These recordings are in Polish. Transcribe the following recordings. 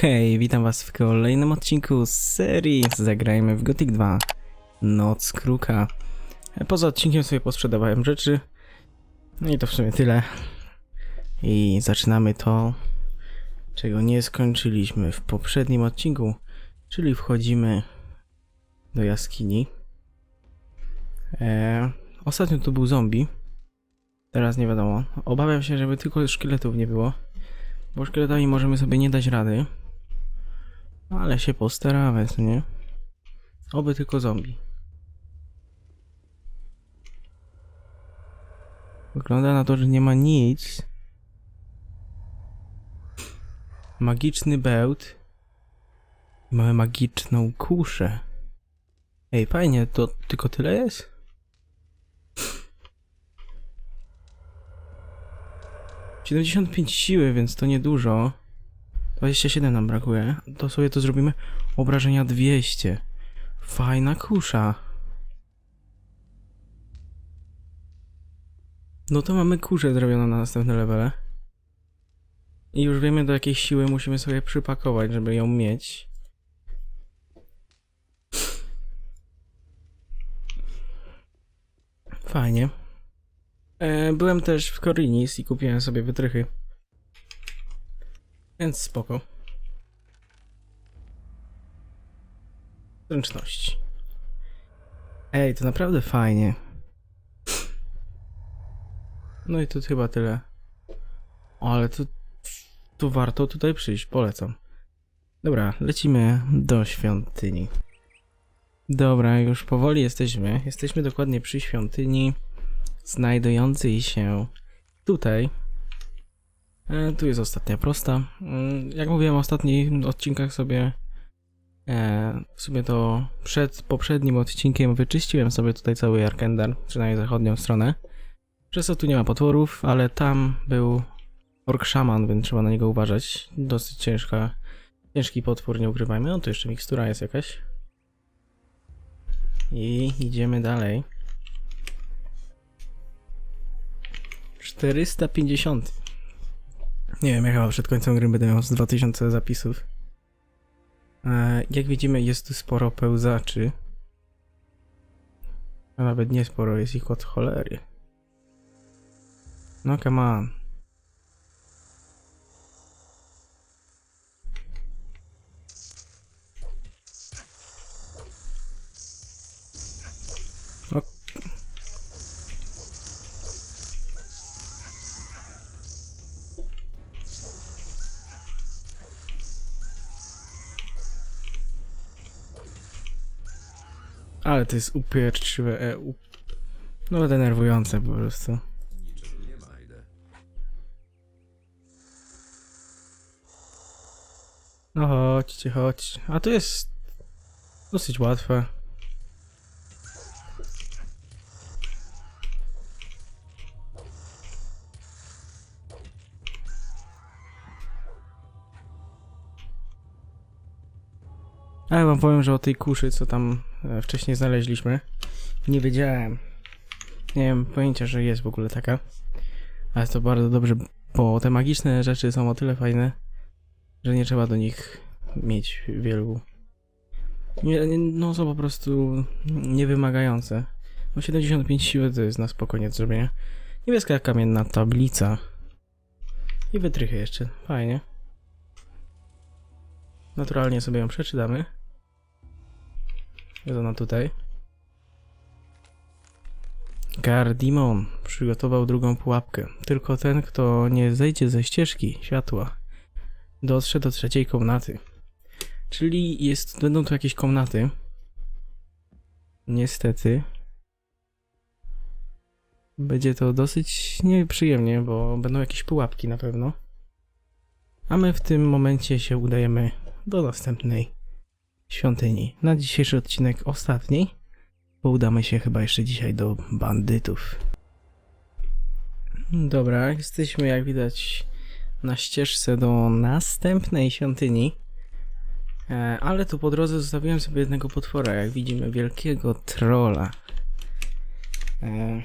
Hej, witam was w kolejnym odcinku z serii Zagrajmy w Gothic 2 Noc Kruka. Poza odcinkiem sobie posprzedawałem rzeczy. No i to w sumie tyle. I zaczynamy to Czego nie skończyliśmy w poprzednim odcinku Czyli wchodzimy do jaskini. E, Ostatnio tu był zombie. Teraz nie wiadomo. Obawiam się, żeby tylko szkieletów nie było bo szkieletami możemy sobie nie dać rady. Ale się postaramy, co nie? Oby tylko zombie. Wygląda na to, że nie ma nic. Magiczny bełt. I Mamy magiczną kuszę. Ej, fajnie, to tylko tyle jest? Siedemdziesiąt pięć siły, więc to niedużo. 27 nam brakuje. To sobie to zrobimy. Obrażenia 200. Fajna kusza. No to mamy kuszę zrobioną na następne levele. I już wiemy do jakiej siły musimy sobie przypakować, żeby ją mieć. Fajnie. E, byłem też w Korinis i kupiłem sobie wytrychy. Więc spoko. Zręczności. Ej, to naprawdę fajnie. No i to chyba tyle. Ale to, tu warto tutaj przyjść, polecam. Dobra, lecimy do świątyni. Dobra, już powoli jesteśmy. Jesteśmy dokładnie przy świątyni, znajdującej się tutaj. E, tu jest ostatnia prosta. Mm, Jak mówiłem w ostatnich odcinkach sobie e, w sumie to przed poprzednim odcinkiem wyczyściłem sobie tutaj cały Jarkendar, przynajmniej zachodnią stronę. Przez to tu nie ma potworów, ale tam był ork szaman, więc trzeba na niego uważać. Dosyć ciężka, ciężki potwór, nie ukrywajmy. O, tu jeszcze mikstura jest jakaś. I idziemy dalej. 450. Nie wiem, ja chyba przed końcem gry będę miał z 2000 zapisów. E, jak widzimy, jest tu sporo pełzaczy. A nawet nie sporo, jest ich od cholery. No come on. O. Ale to jest upierdliwe, e, up... no denerwujące po prostu. No chodźcie, chodź. A tu jest dosyć łatwe. Powiem, że o tej kuszy, co tam e, wcześniej znaleźliśmy, nie wiedziałem. Nie wiem pojęcia, że jest w ogóle taka. Ale to bardzo dobrze, bo te magiczne rzeczy są o tyle fajne, że nie trzeba do nich mieć wielu. No są po prostu niewymagające. No 75 siły to jest na spokojnie do zrobienia. Niebieska kamienna tablica. I wytrychy jeszcze. Fajnie. Naturalnie sobie ją przeczytamy. Jest tutaj. Gardimon przygotował drugą pułapkę. Tylko ten, kto nie zejdzie ze ścieżki światła, dotrze do trzeciej komnaty. Czyli jest, będą tu jakieś komnaty. Niestety. Będzie to dosyć nieprzyjemnie, bo będą jakieś pułapki na pewno. A my w tym momencie się udajemy do następnej świątyni. Na dzisiejszy odcinek ostatni, bo udamy się chyba jeszcze dzisiaj do bandytów. Dobra, jesteśmy jak widać na ścieżce do następnej świątyni. E, ale tu po drodze zostawiłem sobie jednego potwora, jak widzimy, wielkiego trolla. E,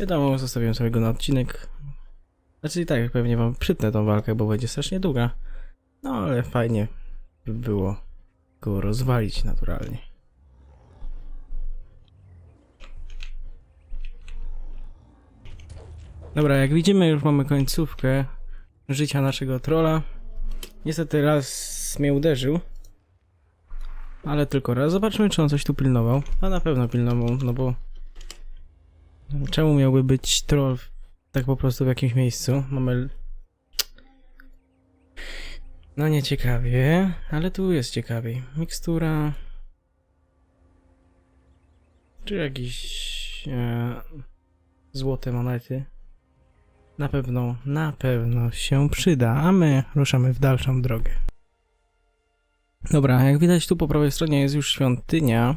wiadomo, zostawiłem sobie go na odcinek. Znaczy i tak, pewnie wam przytnę tą walkę, bo będzie strasznie długa. No ale fajnie by było go rozwalić naturalnie. Dobra, jak widzimy już mamy końcówkę życia naszego trolla. Niestety raz mnie uderzył. Ale tylko raz. Zobaczmy, czy on coś tu pilnował. A na pewno pilnował, no bo... Czemu miałby być troll tak po prostu w jakimś miejscu? Mamy... No nie ciekawie, ale tu jest ciekawiej. Mikstura... Czy jakieś... E, złote monety? Na pewno, na pewno się przyda, a my ruszamy w dalszą drogę. Dobra, jak widać tu po prawej stronie jest już świątynia.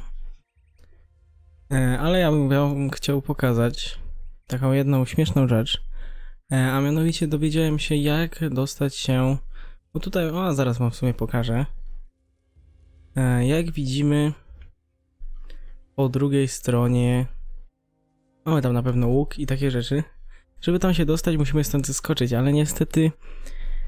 E, ale ja bym chciał pokazać taką jedną śmieszną rzecz. E, a mianowicie dowiedziałem się jak dostać się... Bo tutaj, o zaraz wam w sumie pokażę. E, jak widzimy po drugiej stronie mamy tam na pewno łuk i takie rzeczy. Żeby tam się dostać, musimy stąd zeskoczyć, ale niestety,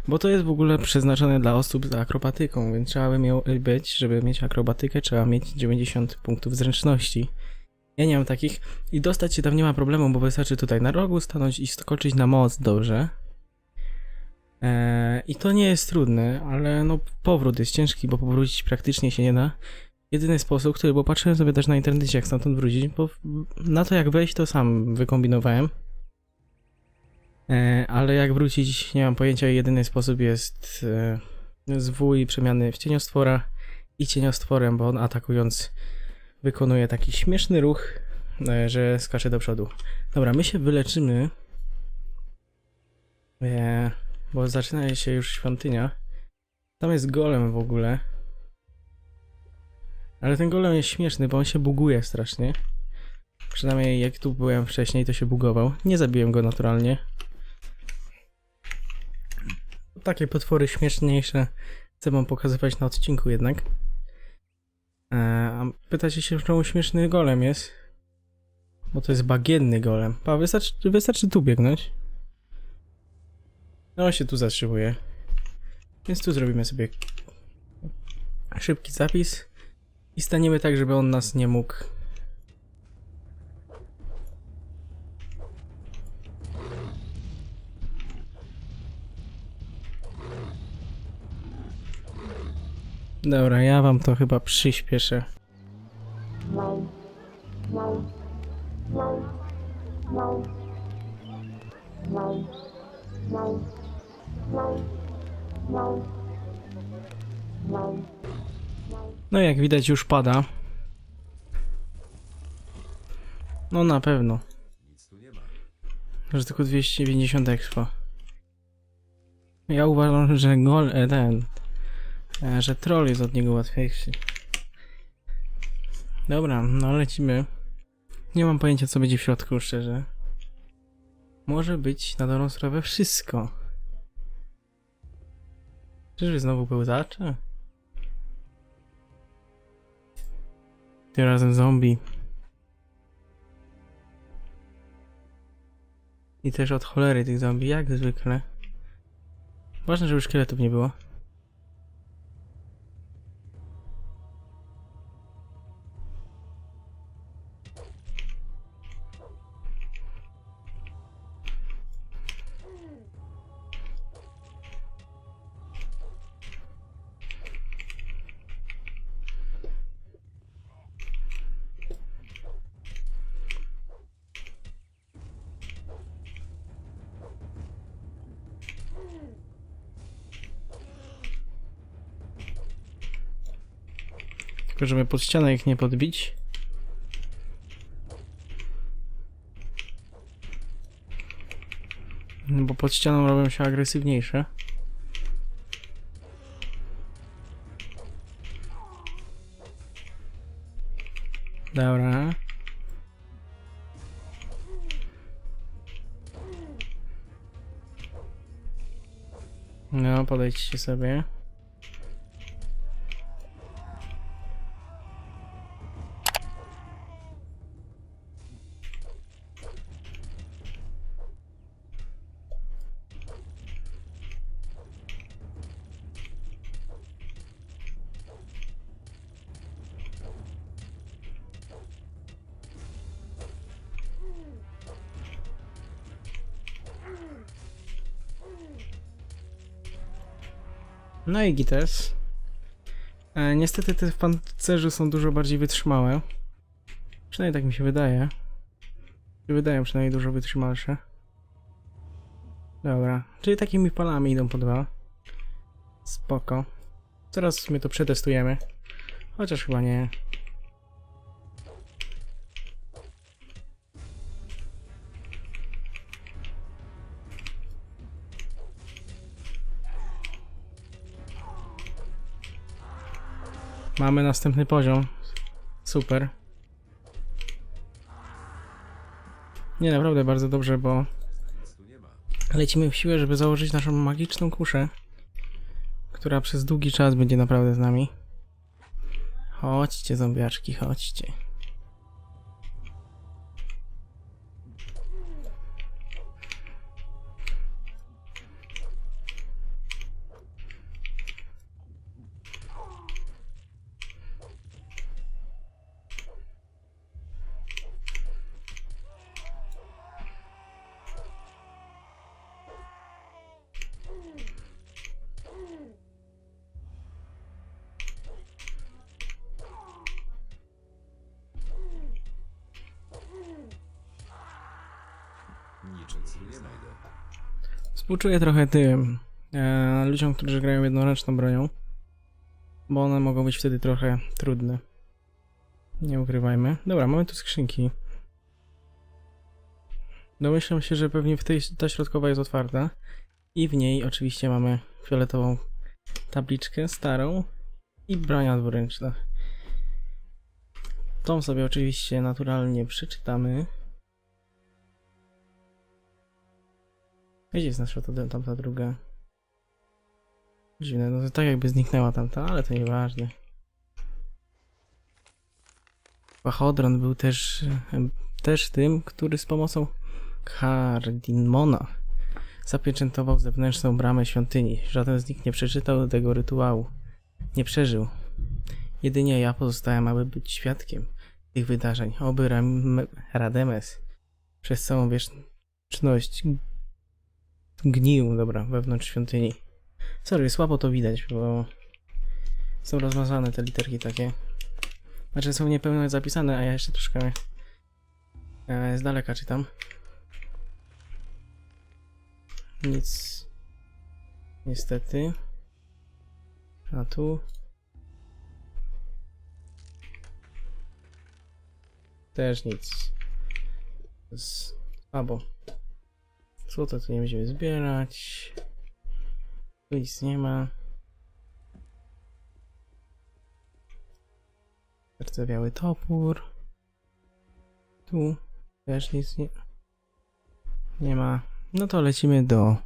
bo to jest w ogóle przeznaczone dla osób z akrobatyką, więc trzeba by miał być, żeby mieć akrobatykę, trzeba mieć 90 punktów zręczności. Ja nie mam takich i dostać się tam nie ma problemu, bo wystarczy tutaj na rogu stanąć i skoczyć na most dobrze. Eee, I to nie jest trudne, ale no powrót jest ciężki, bo powrócić praktycznie się nie da. Jedyny sposób, który, bo patrzyłem sobie też na internecie, jak stamtąd wrócić, bo na to jak wejść, to sam wykombinowałem. E, ale jak wrócić, nie mam pojęcia. Jedyny sposób jest e, zwój przemiany w cieniostwora i cieniostworem, bo on atakując wykonuje taki śmieszny ruch, e, że skacze do przodu. Dobra, my się wyleczymy, e, bo zaczyna się już świątynia. Tam jest golem w ogóle. Ale ten golem jest śmieszny, bo on się buguje strasznie. Przynajmniej jak tu byłem wcześniej, to się bugował. Nie zabiłem go naturalnie. Takie potwory śmieszniejsze chcę wam pokazywać na odcinku jednak. E, a pytacie się, czemu śmieszny golem jest? Bo to jest bagienny golem. Pa, wystarczy, wystarczy tu biegnąć. No, się tu zatrzymuje. Więc tu zrobimy sobie szybki zapis i staniemy tak, żeby on nas nie mógł Dobra, ja wam to chyba przyspieszę. Widać już pada. No na pewno, że tylko 250 expo. Ja uważam, że gol, e, ten, e, że troll jest od niego łatwiejszy. Dobra, no lecimy. Nie mam pojęcia co będzie w środku, szczerze. Może być na dobrą sprawę wszystko. Czyżby znowu pełzacze? Tym razem zombie. I też od cholery tych zombie, jak zwykle. Ważne, że już szkieletów nie było. Tylko żeby pod ścianę ich nie podbić. No Bo pod ścianą robią się agresywniejsze. Dobra. No, podejdźcie sobie. No i gites. E, niestety te w pancerzu są dużo bardziej wytrzymałe. Przynajmniej tak mi się wydaje. Wydają przynajmniej dużo wytrzymalsze. Dobra, czyli takimi falami idą po dwa. Spoko. W sumie to przetestujemy. Chociaż chyba nie. Mamy następny poziom. Super. Nie, naprawdę bardzo dobrze, bo lecimy w siłę, żeby założyć naszą magiczną kuszę, która przez długi czas będzie naprawdę z nami. Chodźcie, zombiaczki, chodźcie. Współczuję trochę tym e, ludziom, którzy grają jednoręczną bronią, bo one mogą być wtedy trochę trudne. Nie ukrywajmy. Dobra, mamy tu skrzynki. Domyślam się, że pewnie w tej ta środkowa jest otwarta i w niej oczywiście mamy fioletową tabliczkę starą i bronia dwuręczna. Tą sobie oczywiście naturalnie przeczytamy. Gdzie jest nasza to tamta druga? Dziwne, no to tak jakby zniknęła tamta, ale to nieważne. Pachodron był też, też tym, który z pomocą Hardinmona zapieczętował zewnętrzną bramę świątyni. Żaden z nich nie przeczytał tego rytuału. Nie przeżył. Jedynie ja pozostałem, aby być świadkiem tych wydarzeń. Oby Ram Rademes przez całą wieczność gnił, dobra, wewnątrz świątyni. Sorry, słabo to widać, bo są rozmazane te literki takie. Znaczy są niepełnie zapisane, a ja jeszcze troszkę e, z daleka czytam. Nic. Niestety. A tu. Też nic. Z... Złoto tu nie będziemy zbierać. Tu nic nie ma. Zardzewiały topór. Tu też nic nie, nie ma. No to lecimy do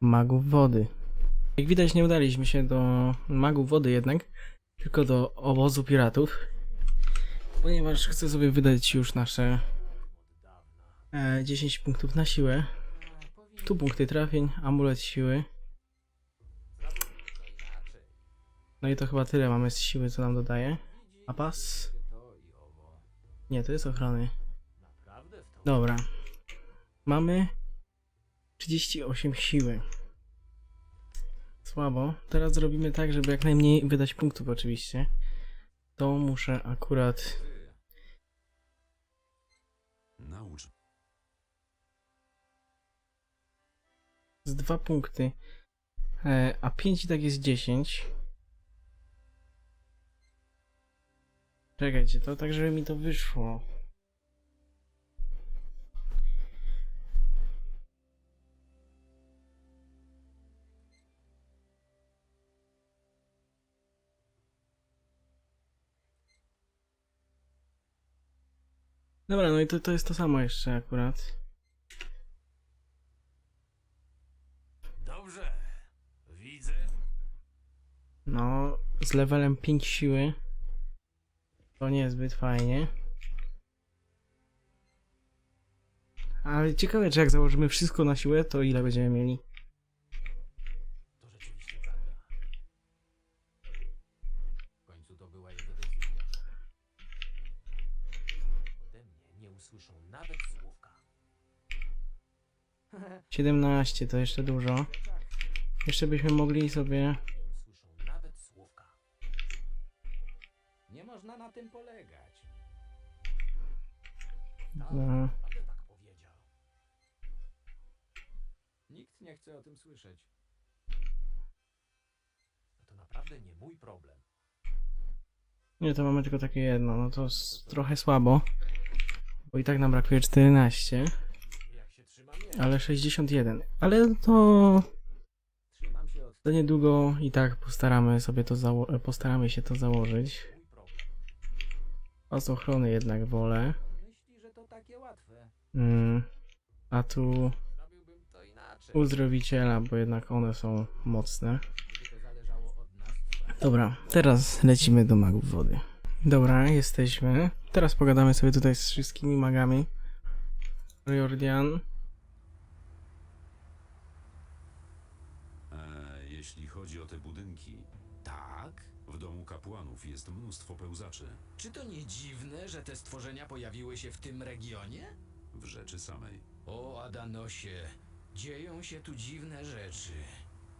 magów wody. Jak widać nie udaliśmy się do magów wody jednak, tylko do obozu piratów. Ponieważ chcę sobie wydać już nasze e, 10 punktów na siłę. Tu punkty trafień, amulet siły. No i to chyba tyle mamy z siły, co nam dodaje. A pas? Nie, to jest ochrony. Dobra. Mamy 38 siły. Słabo. Teraz zrobimy tak, żeby jak najmniej wydać punktów oczywiście. To muszę akurat... Naucz. Z dwa punkty. E, a 5 i tak jest 10. Czekajcie, to tak, żeby mi to wyszło. Dobra, no i to, to jest to samo jeszcze akurat. Dobrze. Widzę. No, z levelem 5 siły. To niezbyt fajnie. Ale ciekawe, czy jak założymy wszystko na siłę, to ile będziemy mieli? 17 to jeszcze dużo. Jeszcze byśmy mogli sobie można na tym polegać. Tak, naprawdę tak powiedział. Nikt nie chce o tym słyszeć. No to naprawdę nie mój problem. Nie, to mamy tylko takie jedno, no to s- trochę słabo. Bo i tak nam brakuje 14, Jak się trzymam, nie. ale 61. Ale to Trzymam się od za niedługo i tak postaramy sobie to zało- postaramy się to założyć. Problem. Pas ochrony jednak wolę. myśli, że to takie łatwe. Mm, a tu to inaczej. uzdrowiciela, bo jednak one są mocne. Gdyby to zależało od nas, Dobra, teraz lecimy do magów wody. Dobra, jesteśmy. Teraz pogadamy sobie tutaj z wszystkimi magami. Riordian. E, jeśli chodzi o te budynki, Tak? w domu kapłanów jest mnóstwo pełzaczy. Czy to nie dziwne, że te stworzenia pojawiły się w tym regionie? W rzeczy samej. O, Adanosie, dzieją się tu dziwne rzeczy.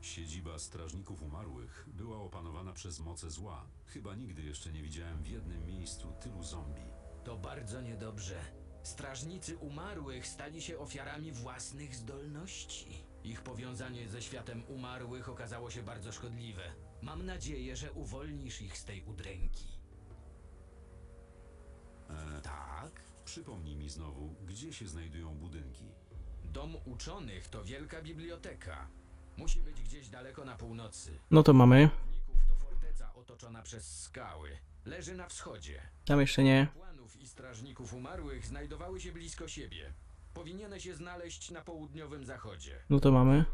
Siedziba strażników umarłych była opanowana przez moce zła. Chyba nigdy jeszcze nie widziałem w jednym miejscu tylu zombie. To bardzo niedobrze. Strażnicy umarłych stali się ofiarami własnych zdolności. Ich powiązanie ze światem umarłych okazało się bardzo szkodliwe. Mam nadzieję, że uwolnisz ich z tej udręki. E, Tak? przypomnij mi znowu, gdzie się znajdują budynki. Dom uczonych to wielka biblioteka. Musi być gdzieś daleko na północy. No to mamy. Ników to forteca otoczona przez skały. Leży na wschodzie. Tam jeszcze nie. Kapłanów i strażników umarłych znajdowały się blisko siebie. Powinieneś się znaleźć na południowym zachodzie. No to mamy.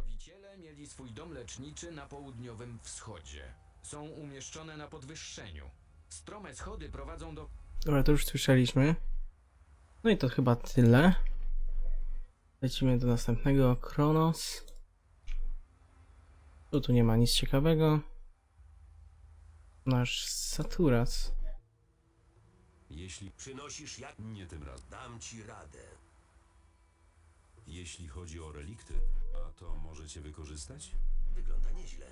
Mieli swój dom leczniczy na południowym wschodzie. Są umieszczone na podwyższeniu. Strome schody prowadzą do Dobra, to już słyszeliśmy. No i to chyba tyle. Lecimy do następnego. Kronos. Tu, tu nie ma nic ciekawego. Nasz Saturas. Jeśli... Przynosisz jak Nie tym razem. dam ci radę. Jeśli chodzi o relikty, a to możecie wykorzystać? Wygląda nieźle.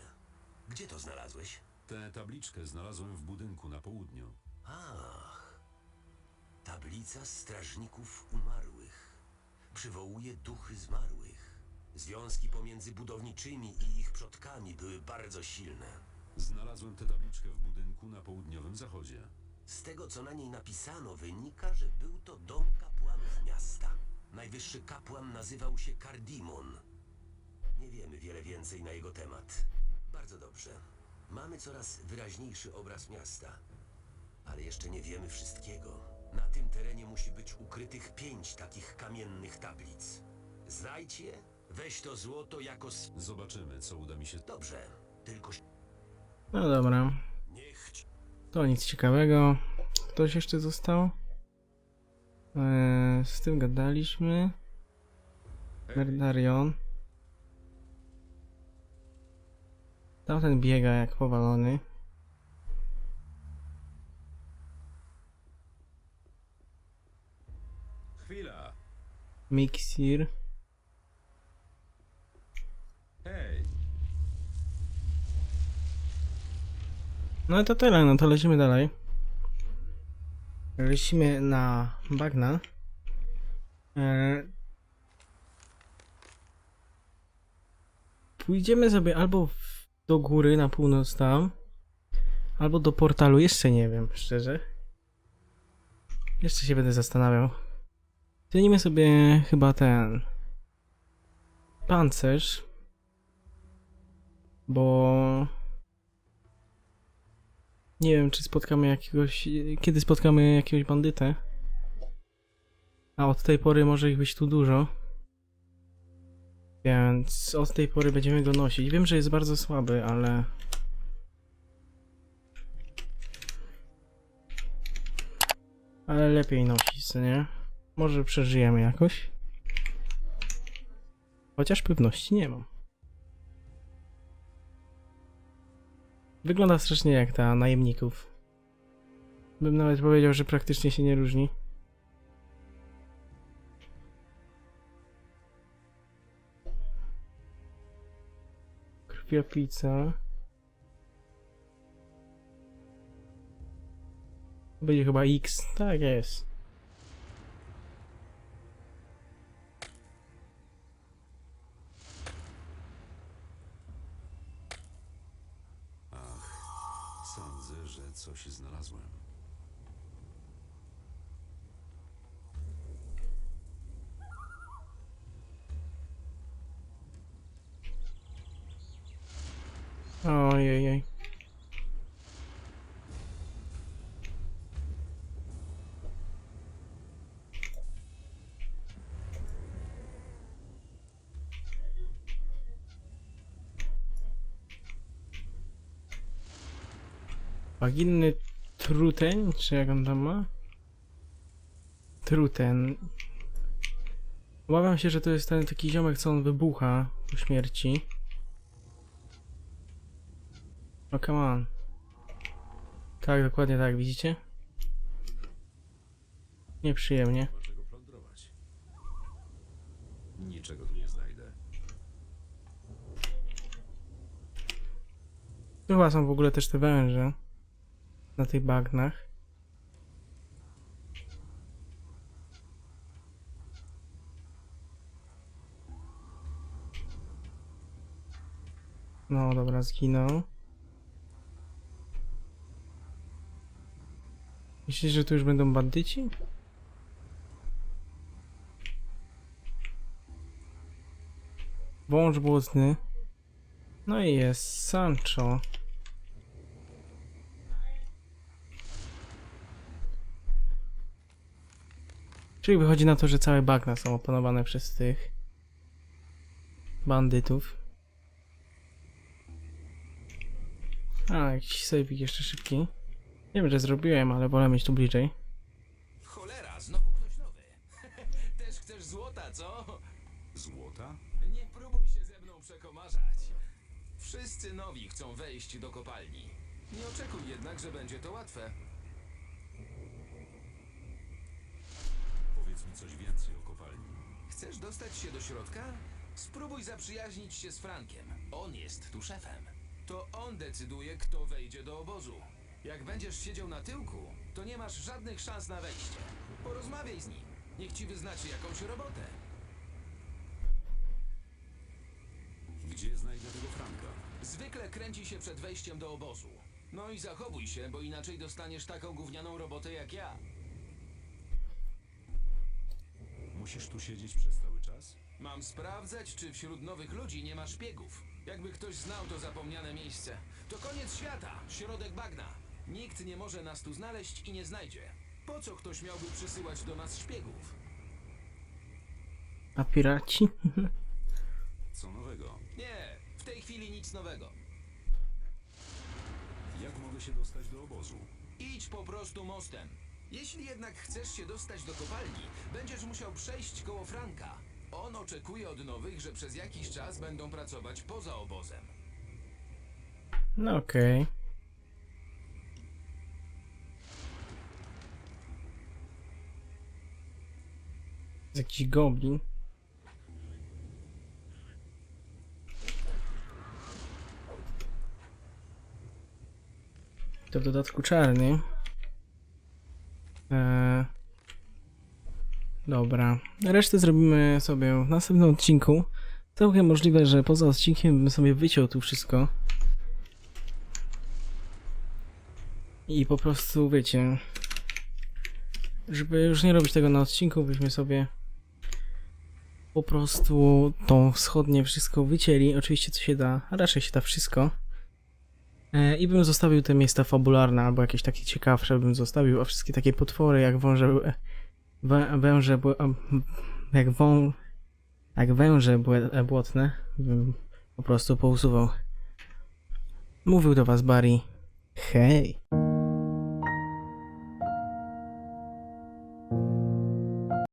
Gdzie to znalazłeś? Tę tabliczkę znalazłem w budynku na południu. Ach. Tablica strażników umarłych. Przywołuje duchy zmarłych. Związki pomiędzy budowniczymi i ich przodkami były bardzo silne. Znalazłem tę tabliczkę w budynku na południowym zachodzie. Z tego, co na niej napisano, wynika, że był to dom kapłanów miasta. Najwyższy kapłan nazywał się Kardimon. Nie wiemy wiele więcej na jego temat. Bardzo dobrze. Mamy coraz wyraźniejszy obraz miasta, ale jeszcze nie wiemy wszystkiego. Na tym terenie musi być ukrytych pięć takich kamiennych tablic. Znajdź je, weź to złoto jako... s- Zobaczymy, co uda mi się... Dobrze, tylko No dobra. niech ci... To nic ciekawego. Ktoś jeszcze został? Eee, z tym gadaliśmy. Merdarion. Tamten biega jak powalony. Chwila! Hej! No i to tyle, no to lecimy dalej. Lecimy na bagna. Eee, pójdziemy sobie albo do góry na północ tam, albo do portalu, jeszcze nie wiem, szczerze. Jeszcze się będę zastanawiał. Cenimy sobie chyba ten pancerz, bo nie wiem, czy spotkamy jakiegoś. Kiedy spotkamy jakiegoś bandytę. A od tej pory może ich być tu dużo. Więc od tej pory będziemy go nosić. Wiem, że jest bardzo słaby, ale. Ale lepiej nosić, co nie? Może przeżyjemy jakoś. Chociaż pewności nie mam. Wygląda strasznie jak ta najemników. Bym nawet powiedział, że praktycznie się nie różni. Krwiopica. Będzie chyba X. Tak jest. Waginny truteń, czy jak on tam ma? Truten. Obawiam się, że to jest ten taki ziomek, co on wybucha po śmierci. No come on. Tak, dokładnie tak, widzicie? Nieprzyjemnie. Niczego tu nie znajdę. Chyba są w ogóle też te węże. Na tych bagnach. No dobra, zginął. Myślisz, że tu już będą bandyci? Wąż błotny. No i jest Sancho. Czyli wychodzi na to, że całe bagna są opanowane przez tych bandytów. A, jakiś saveik jeszcze szybki. Wiem, że zrobiłem, ale wolę mieć tu bliżej. Cholera, znowu ktoś nowy. Też chcesz złota, co? Złota? Nie próbuj się ze mną przekomarzać. Wszyscy nowi chcą wejść do kopalni. Nie oczekuj jednak, że będzie to łatwe. Powiedz mi coś więcej o kopalni. Chcesz dostać się do środka? Spróbuj zaprzyjaźnić się z Frankiem. On jest tu szefem. To on decyduje, kto wejdzie do obozu. Jak będziesz siedział na tyłku, to nie masz żadnych szans na wejście. Porozmawiaj z nim. Niech ci wyznaczy jakąś robotę. Gdzie znajdę tego Franka? Zwykle kręci się przed wejściem do obozu. No i zachowuj się, bo inaczej dostaniesz taką gównianą robotę jak ja. Musisz tu siedzieć przez cały czas? Mam sprawdzać, czy wśród nowych ludzi nie ma szpiegów. Jakby ktoś znał to zapomniane miejsce. To koniec świata, środek bagna. Nikt nie może nas tu znaleźć i nie znajdzie. Po co ktoś miałby przysyłać do nas szpiegów? A piraci? Co nowego? Nie, w tej chwili nic nowego. Jak mogę się dostać do obozu? Idź po prostu mostem. Jeśli jednak chcesz się dostać do kopalni, będziesz musiał przejść koło Franka. On oczekuje od nowych, że przez jakiś czas będą pracować poza obozem. No okej. Jest Jakiś goblin. To w dodatku czarny. Eee, dobra. Resztę zrobimy sobie w następnym odcinku. Całkiem możliwe, że poza odcinkiem bym sobie wyciął tu wszystko. I po prostu, wiecie, żeby już nie robić tego na odcinku, byśmy sobie po prostu tą wschodnie wszystko wycięli. Oczywiście co się da, a raczej się da wszystko. E, I bym zostawił te miejsca fabularne, albo jakieś takie ciekawsze bym zostawił, a wszystkie takie potwory jak wąże, e, wę, węże, m, jak wą, jak węże e, błotne, bym po prostu pousuwał. Mówił do was Barry. Hej!